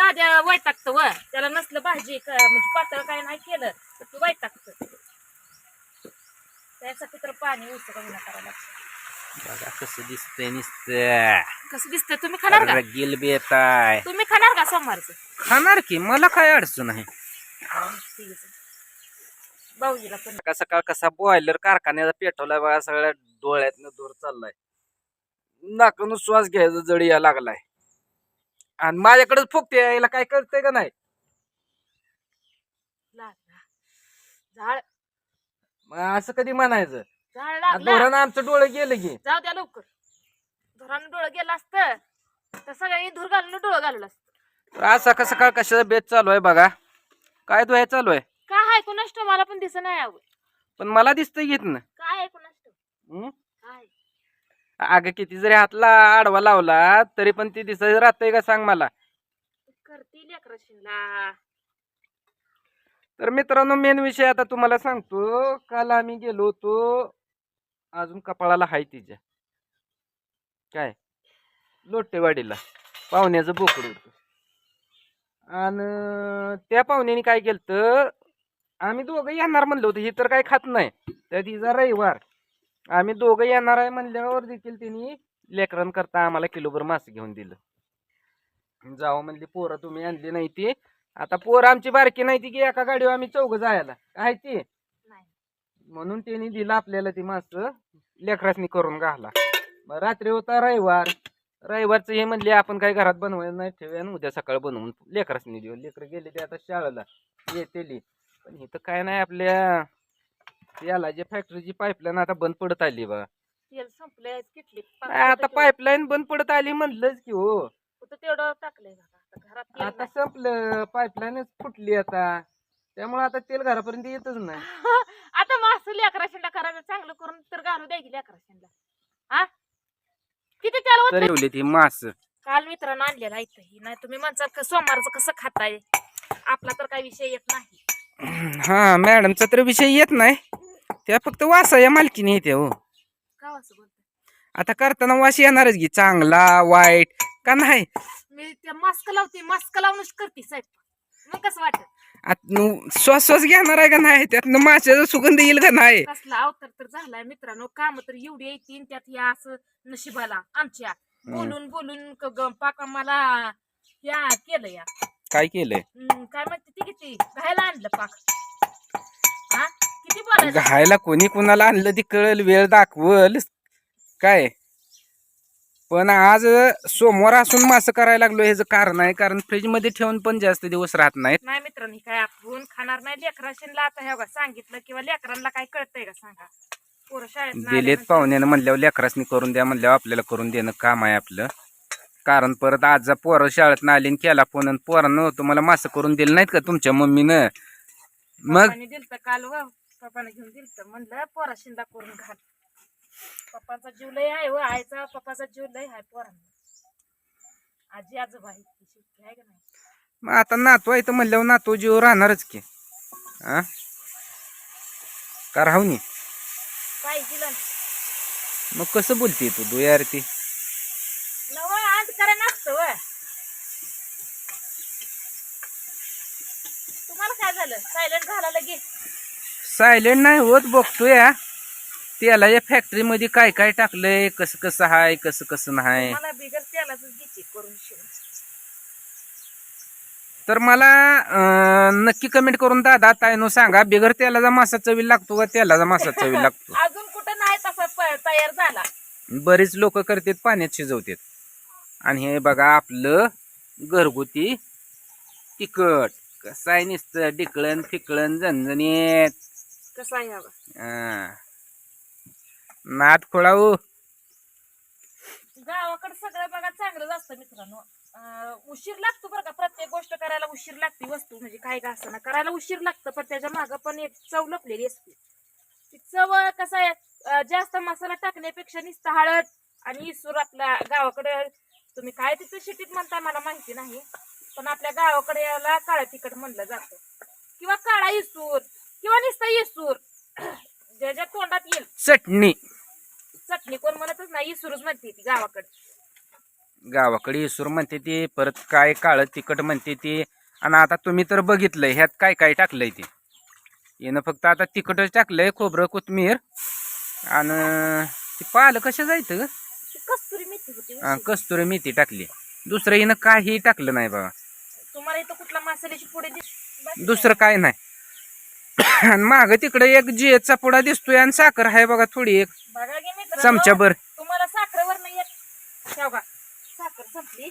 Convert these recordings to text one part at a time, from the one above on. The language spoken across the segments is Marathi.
दाद्या वैतागत व. त्याला नसलं भाजी म्हणजे पातळ काय नाही केलं तर तू वैतागत. त्यासाठी तर पाणी उचल कमी करायला लागतं. बघा कसं दिसतंय नुसतं. कसं दिसतंय? तुम्ही खाणार का? रगील बेत आहे तुम्ही खाणार का सोमवारचं? खाणार की मला काय अडचण आहे? ठीक आहे. भाऊजीला पण. सकाळ सकाळ कसा बॉयलर कारखान्याचा पेटवलाय बघा सगळ्या डोळ्यातनं दूर चाललाय. नाकानं श्वास घ्यायचा जड या लागलाय. आणि माझ्याकडेच फुकते यायला काय कळतंय का नाही? लागला. झाड. मग असं कधी म्हणायचं? झाड लागला. धोरण आमचं डोळं गेलं की. जाऊ द्या लवकर. धोरानं डोळं गेलं असतं तर सगळ्यांनी धूर घालून डोळं घाललं असतं. आज सकाळ सकाळ कशाचा बेत चालू आहे बघा. काय तो हे चालू आहे? काय आहे कुणाष्ट मला पण दिसत नाही आवड पण मला दिसतंय घेत ना काय कुणाष्ट हं? काय? अगं किती जरी हातला आडवा लावला तरी पण ती दिसायचं राहतंय का सांग मला? तर मित्रांनो मेन विषय आता तुम्हाला सांगतो. काल आम्ही गेलो होतो. अजून कपाळाला हाय तिच्या. काय? लोटेवाडीला. पाहुण्याचं बोकड होतं. आणि त्या पाहुण्याने काय केलं आम्ही दोघं येणार म्हणलं होतं. ही तर काय खात नाही. त्या तिचा रविवार. आम्ही दोघं येणार आहे म्हणल्यावर देखील तिने लेकरांकरता आम्हाला किलोभर मासे घेऊन दिलं. जावं म्हणली पोरं तुम्ही आणली नाही ती. आता पोर आमची बारकी नाही ती की एका गाडीवर आम्ही चौघ जायला. काय ती. नाही. म्हणून त्यांनी दिलं आपल्याला ती मासं. लेकरासनी करून घाला. मग रात्री होता रविवार. रविवारचं हे म्हणले आपण काही घरात बनवायला नाही ठेवूया आणि उद्या सकाळ बनवून लेकरासनी देऊ. लेकर गेले ते आता शाळेला. येतेली. पण इथं काय नाही आपल्या याला जे फॅक्टरीची पाईपलाईन आता बंद पडत आली बा. तेल संपलंय किटली आता पाईपलाईन बंद पडत आली म्हणलंच की हो. तेवढं टाकलंय बघा. आता घरात तेल आता नाही. संपलं पाईपलाईनच फुटली आता. त्यामुळे आता तेल घरापर्यंत येतच नाही. आता मास लेकराशीला करायला चांगलं करून तर घालू द्या की लेकराशीला हा? किती तेल तर होत ठेवली ती मास. काल मित्रानं आणलेला इथं. ही नाही तुम्ही म्हणता सोमवारचं कसं खाताय? आपला तर काही विषय येत नाही. हा मॅडमचा तर विषय येत नाही. त्या फक्त वासा या मालकीने येते हो. का असं आता करताना वास येणारच की चांगला वाईट का नाही? मी त्या मास्क लावते मास्क लावूनच करते साहेब. मग कसं वाटत आत- नु- श्वास श्वास घेणार आहे का नाही? त्यातनं माशाचा सुगंध येईल का नाही? कसला अवतार तर झालाय मित्रांनो. काम तर एवढी येतील त्यात या असं नशिबाला आमच्या. बोलून बोलून क- ग- पाका मला या केलं या. काय केलंय? हम्म, काय म्हणते ती किती? घायला आणलं पाक. हा? किती बोलायचं? घायला कोणी कोणाला आणलं ती कळल वेळ दाखवल. काय? पण आज सोमवार असून मासं करायला लागलो ह्याचं कारण आहे कारण फ्रीजमध्ये ठेवून पण जास्त दिवस राहत नाहीत. नाही मित्रांनी काय आपण खाणार नाही. लेकराशीला आता हे बघा सांगितलं किंवा लेकरांना काय कळतंय का सांगा. पोरं शाळेत दिलेत पाहुण्यानं म्हणल्यावर लेकरासनी करून द्या म्हणल्यावर आपल्याला करून देणं काम आहे आपलं. कारण परत आज जर पोरं शाळेत आली आणि केला फोन आणि पोरानं तुम्हाला मासं करून दिलं नाहीत का तुमच्या मम्मीनं? मग? दिलत काल व. पप्पाने घेऊन दिलत. म्हणलं पोरा शिंदा करून घाल. पप्पाचा जीव लय आहे व. आईचा पप्पाचा जीव लय आहे पोरांना. आजी आजोबा आहेत ती शेवटी आहे का नाही? मग आता नातू आहे तर म्हणल्यावर नातू जीव राहणारच की. हा का राहू नी पाहिजे ना. मग कसं बोलते तू? दो यार ती नवं आज करा नसतं व तुम्हाला काय झालं सायलेंट झाला लगे सायलेंट नाही होत बघतोय. त्याला या फॅक्टरी मध्ये काय काय टाकलंय कसं कसं हाय कसं कसं नाही. मला बिगर तेलाच घ्यायची करून शिवून. तर मला नक्की कमेंट करून दादा तायनो सांगा बिगर तेलाचा मासा चवी लागतो का तेलाचा मासा चवी लागतो? अजून कुठं नाही तसा तयार झाला. बरेच लोक करतात पाण्यात शिजवतात. आणि हे बघा आपलं घरगुती तिखट. कसं आहे नुसतं डिकळण फिकळण झणझणीत. कसा आहे हा. नाद खोळाऊ गावाकडे सगळं बघा चांगलंच असतं मित्रांनो. अं, उशीर लागतो बरं का प्रत्येक गोष्ट करायला उशीर लागते वस्तू म्हणजे काय का असतं ना करायला उशीर लागतं पण त्याच्या मागं पण एक चव लपलेली असते. ती चव कसं आहे अं, जास्त मसाला टाकण्यापेक्षा नुसतं हळद आणि इसूर आपल्या गावाकडे तुम्ही काय तिथं शिटीत म्हणताय मला माहिती नाही. पण आपल्या गावाकडे याला काळं तिखट म्हणलं जातं. किंवा काळा इसूर किंवा नुसतं इसूर. ज्याच्या तोंडात येईल. चटणी. चटणी कोण म्हणतच नाही इसूरच म्हणते ती गावाकडे गावाकडे इसूर म्हणते ती परत काय काळं तिखट म्हणते ती. आणि आता तुम्ही तर बघितलंय ह्यात काय काय टाकलंय ते. येणं फक्त आता तिखटच टाकलंय खोबरं कोथमीर. आणि ती पालं कशा जायचं ग? ती कस्तुरी मेथी होती. हा. कस्तुरी मेथी टाकली. दुसरं हिनं काही टाकलं नाही बाबा. तुम्हाला इथं कुठला मसाल्याची पुढे दिस दुसरं काय नाही. आणि माग तिकडे एक जिएचा पुडा दिसतोय आणि साखर आहे बघा थोडी एक. बघा की मित्रांनो, चमच्याभर तुम्हाला साखरेवर नाही साखर संपली.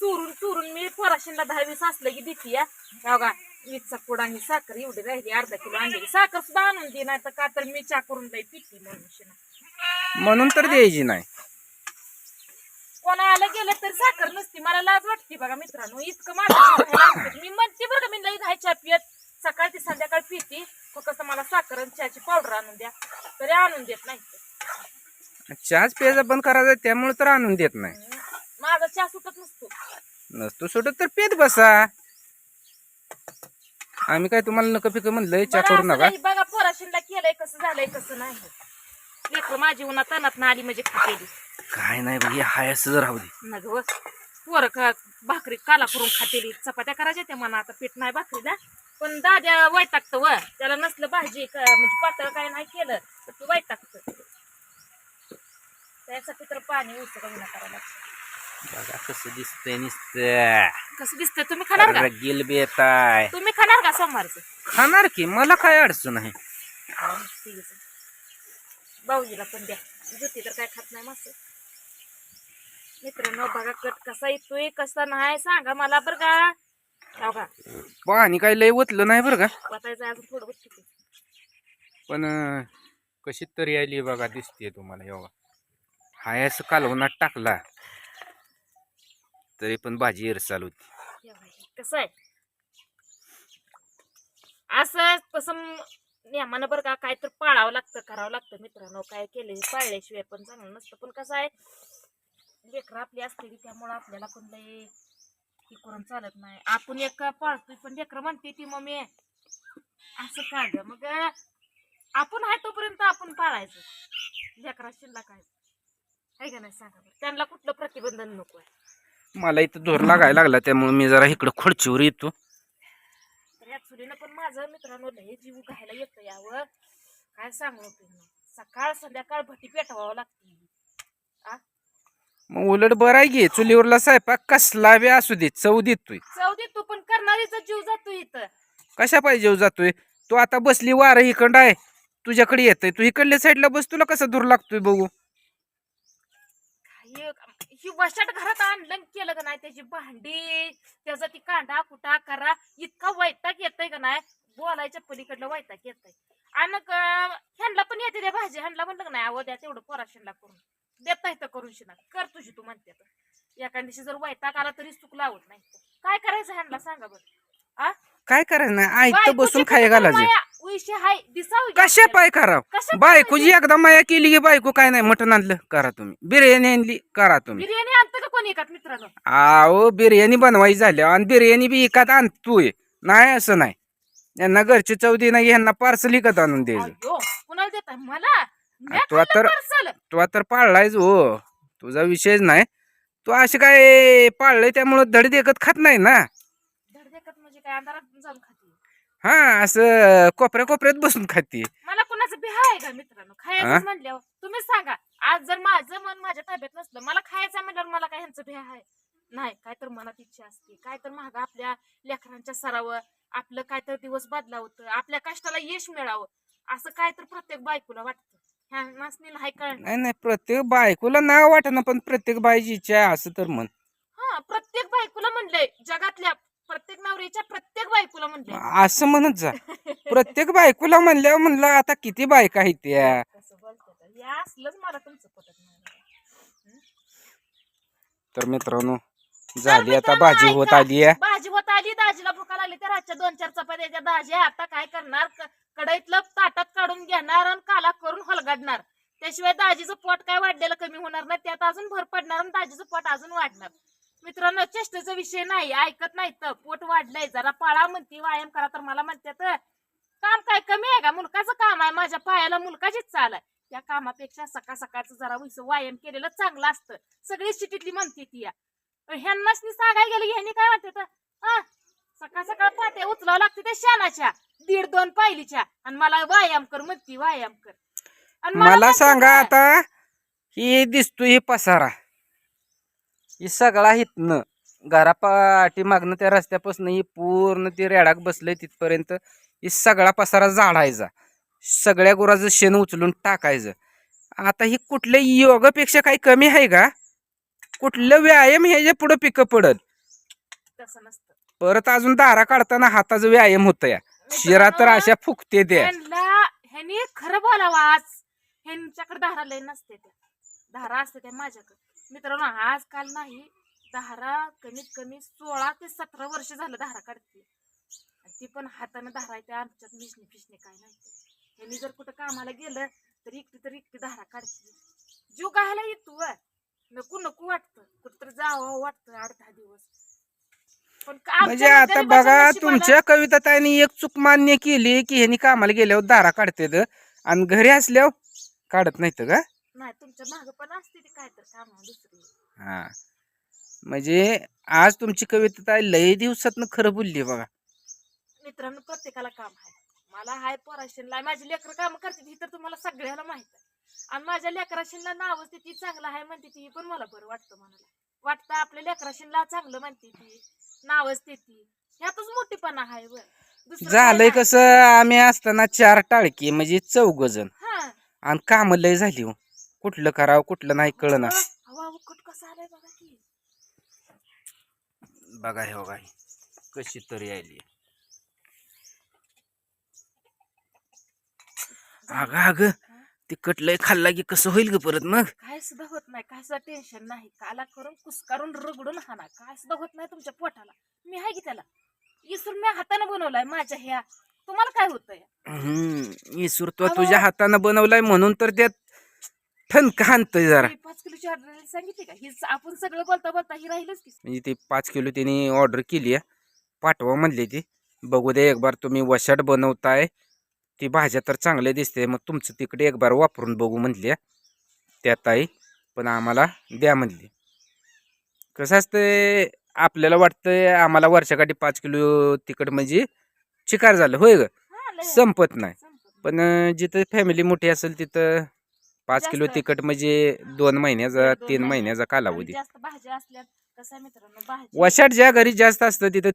चुरून चुरून मी पोराशीला दहा वीस असलं की देते या शेवगा वीसचा पुडा आणि साखर एवढी राहिली अर्धा किलो आणली साखर सुद्धा आणून दे नाही तर का तर मी चा करून जाई पिती. म्हणून तर द्यायची नाही. कोणा आलं गेलं तर साखर नसती. मला लाज वाटते बघा मित्रांनो. इतकं माझं. मी म्हणते बरं का, मी लई घाय चहा पियत. सकाळ ते संध्याकाळ पिते. फक्त मला साखर आणि चहाची पावडर आणून द्या. तरी आणून देत नाही. चहाच प्यायचा बंद करायचा त्यामुळे तर आणून देत नाही. माझा चहा सुटत नसतो. नसतो सोडत तर पेत बसा. आम्ही काय तुम्हाला नका पिक म्हणलंय? चहा करू नका. बघा पोराशीला केलंय कसं झालंय कसं नाही. लेकर माझी उन्हा तनात आली म्हणजे खातेली. काय नाही बघ हाय असं राहू दे. नग व पोरं का भाकरी काला करून खातेली चपात्या करायच्या त्या मला आता पीठ नाही भाकरीला. पण दाद्या वाईट टाकतं व. त्याला नसलं भाजी क- म्हणजे पातळ काय नाही केलं तर तू वाईट टाकतं त्यासाठी तर पाणी उचल कमी करायला लागतं. बघा कसं दिसतंय नुसतं. कसं दिसतंय? तुम्ही खाणार का? रगील बेताय तुम्ही खाणार का सोमवारचं? खाणार की? मला काय अडचण आहे. भाऊजीला पण द्या. ज्योती तर काय खात नाही मस्त मित्रांनो बघा कट कसा येतोय कसा नाही सांगा मला बरं का. हो का. पाणी काय लय ओतलं नाही बरं का? वाचायचं अजून थोडं बघ किती. पण अं, कशी तरी आली बघा दिसते तुम्हाला एवढा हाय असं कालवणात टाकला. तरी पण भाजी इरसाल होती. कसं आहे? असं तसं नियमानं बरं का काय तर पाळावं लागतं करावं लागतं मित्रांनो. काय केले पाळल्याशिवाय पण चांगलं नसतं. पण कसं आहे लेकरं आपली असलेली त्यामुळं आपल्याला पण लय हे करून चालत नाही. आपण एक पाळतोय पण लेकरं म्हणते ती मम्मी असं काय गं मग आपण आहे तोपर्यंत आपण पाळायचं. लेकरा शिल्लक आहे. आहे का नाही? सांगा बरं. त्यांना कुठलं प्रतिबंधन नको आहे. मला इथं धोर लागायला लागला त्यामुळे मी जरा इकडं खुर्चीवर येतो. चुलीनं पण माझं मित्रांनो लय जीव घायला येतं यावर काय सांगू तुम्ही सकाळ संध्याकाळ भटी पेटवावं लागते. आ? मग उलट बरं आहे की चुलीवरला स्वयंपाक कसला बी असू दे चव देतोय. जाऊ दे तू पण करणारीचा जीव जातो इथं. कशा पाहिजे हो जातोय? तू आता बसली वार इकडं आहे. तुझ्याकडे येतंय. तू इकडल्या साईडला बस तुला कसा दूर लागतोय बघू? काही ही वशाट घरात आणलं आणि केलं का नाही? त्याची भांडी त्याचा ती कांदा कुटा करा इतका वैताग येतय का नाही? बोलायच्या पलीकडलं वैताग येतय. आणि क- ह्यांना पण येते त्या भाजी. ह्यांना म्हणलं नाही अहो द्या तेवढं पोराशीला करून. देता येतं करून शिना कर तुझी तू म्हणते एका दिवशी जर वैताग आला तरी चूक लावत नाही. काय करायचं ह्यांना सांगा बरं. आ? काय करायचं नाही? बायकोची बसून खाय घालायचं. हाय दिसावी कशा. पाय कराव कशा बायकोची एकदा माया केली की बायको काय नाही मटण आणलं करा तुम्ही. बिर्याणी आणली करा तुम्ही. बिर्याणी आणतं का कोणी मित्रांनो? बिर्याणी बनवायची झाली आणि बिर्याणी बी एकात आणतोय. नाही असं नाही. यांना घरची चौदी नाही यांना पार्सल विकत आणून द्यायचं अयो कुणाला देताय मला? तू parcel. तू तर पाळलायच हो. तुझा विषयच नाही. तू असे काय पाळलंय त्यामुळं धड देखत खात नाही ना? धड देखत म्हणजे काय? अंधारात जाऊन खाते. हा असं कोपऱ्या कोपऱ्यात बसून खाते. मला कुणाचं बिहा आहे का मित्रांनो? हा? खायचं म्हणल्यावर. तुम्हीच सांगा. आज जर माझं मन माझ्या ताब्यात नसलं मला खायचं म्हणल्यावर मला काय ह्यांचं बिहा आहे नाही काय तर मनात इच्छा असते. काय तर महाग आपल्या लेकरांच्या सरावं आपलं काय तर दिवस बदलावतं आपल्या कष्टाला यश मिळावं. असं काय तर प्रत्येक बायकोला वाटतं. ह्या नाही नाही नाही प्रत्येक बायकोला नाव वाटत पण प्रत्येक बायची इच्छा आहे असं तर म्हण. हा प्रत्येक बायकोला म्हणलंय जगातल्या प्रत्येक नवरीच्या प्रत्येक बायकोला म्हणलंय. असं म्हणत जा. प्रत्येक बायकोला म्हणल्यावर म्हणलं आता किती बायका आहेत त्या? कसं हे असलंच मला तुमचं पटत नाही. तर मित्रांनो तर झाली आता भाजी होत. आली आहे. भाजी होत आली दाजीला भुका लागली तर आजच्या दोन चार चपात्याच्या दाजी आता काय करणार? क- कढईतलं ताटात काढून घेणार आणि काला करून हलगाडणार. त्याशिवाय दाजीचं पोट काय वाढलेलं कमी होणार नाही त्यात अजून भर पडणार आणि दाजीचं पोट अजून वाढणार. मित्रांनो चेष्टेचा विषय नाही ऐकत नाही तर पोट वाढलंय. जरा पाळा म्हणते व्यायाम करा तर मला म्हणतात काम काय कमी आहे का? मुलकाचं काम आहे. माझ्या पायाला मुलकाचीच चाल आहे. त्या कामापेक्षा सकाळ सकाळचं जरा उस व्यायाम केलेलं चांगलं असतं. सगळी सिटीतली म्हणते ती या. ह्यांनाच नी सांगाय गेलं ह्यांनी काय म्हणते तर सकाळ सकाळ पाट्या उचलावं लागते त्या शानाच्या दीड दोन पायलीच्या. आणि मला व्यायाम कर म्हणती व्यायाम कर. आणि मला म्हणते सांगा? आता ही दिसतो ही पसारा. ही सगळा हितनं घरा पाठी मागणं त्या रस्त्यापासून ही पूर्ण ती रेडाक बसलंय तिथपर्यंत. ही सगळा पसारा झाडायचा. सगळ्या गुराचं शेण उचलून टाकायचं. आता ही कुठल्या योगापेक्षा काही कमी आहे का? कुठलं व्यायाम ह्याच्या पुढं पिकं पडत? परत अजून दारा काढताना हाताचा व्यायाम होत या. शिरा तर अशा फुकते त्या. ह्यांना खरं बोलावं आज. ह्यांच्याकडे धारा लय नसते त्या. धारा असते त्या माझ्याकडे. मित्रांनो आजकाल नाही धारा कमीत कमी सोळा ते सतरा वर्ष झालं धारा काढते. ती पण हाताने धारा त्या आमच्यात मिशनी फिशने काय नाही. ह्यांनी जर कुठं कामाला गेलं तर एकटी तर एकटी धारा काढते. जीव घायला येतो व. नको नको वाटतं. कुठं जावं वाटतं आठ दहा दिवस म्हणजे आता बघा तुमच्या कविता त्यांनी एक चूक मान्य केली की ह्यांनी कामाला गेल्यावर दारा काढतात आणि घरी असल्यावर काढत नाहीत का? नाही तुमच्या माग पण असते ती काय तर काम दुसरी. हा. म्हणजे आज तुमची कविता लय दिवसातनं खरं बोलली बघा. मित्रांनो प्रत्येकाला काम आहे. मला हाय पोराशीनला माझी लेकर काम करते ही तर तुम्हाला सगळ्याला माहीत आहे. आणि माझ्या लेकराशीनला नाव असते ती चांगलं आहे म्हणते ती पण मला बरं वाटतं म्हणाला वाटतं आपल्या लेकराशीनला चांगलं म्हणते ती नाव असते ती. ह्यातच मोठीपणा आहे काय झालंय. कसं आम्ही असताना चार टाळकी म्हणजे चौघ जण. हा. आणि काम लय झाली हो. कुठलं करावं कुठलं नाही कळना. बघा हे बघा. कशी तरी आली. अगं अगं तिखट लय खाल्ला की कसं होईल ग परत मग? काय सुद्धा होत नाही काय सुद्धा टेन्शन नाही. काला करून कुसकारून रगडून हाना काय सुद्धा होत नाही तुमच्या पोटाला. मी आहे की त्याला? इसरून मी हाताने बनवलाय माझ्या ह्या. तुम्हाला काय होतंय? हम्म इसुर तो. तुझ्या हातानं बनवलाय म्हणून तर त्यात ठणक हाणतोय जरा. मी पाच किलोची ऑर्डर सांगितली का? ही आपण सगळं बोलता बोलता ही राहीलच की. म्हणजे ते पाच किलो त्यांनी ऑर्डर केली आहे. पाठवा म्हणली ती. बघू दे एक बार तुम्ही वशाट बनवताय. ती भाज्या तर चांगल्या दिसते. मग तुमचं तिकडे एक बार वापरून बघू म्हणली त्या ताई पण आम्हाला द्या म्हणली. कसं असतंय आपल्याला वाटतंय आम्हाला वर्षाकाठी पाच किलो तिकट म्हणजे चिकार झालं. होय ग? हा, लय संपत नाही. पण अं, जिथं फॅमिली मोठी असेल तिथं पाच किलो आहे. तिकट म्हणजे दोन महिन्याचा तीन महिने. महिन्याचा कालावधी जास्त भाज्या असल्या कसं आहे मित्रांनो भाजी वशाट ज्या घरी जास्त असतं तिथं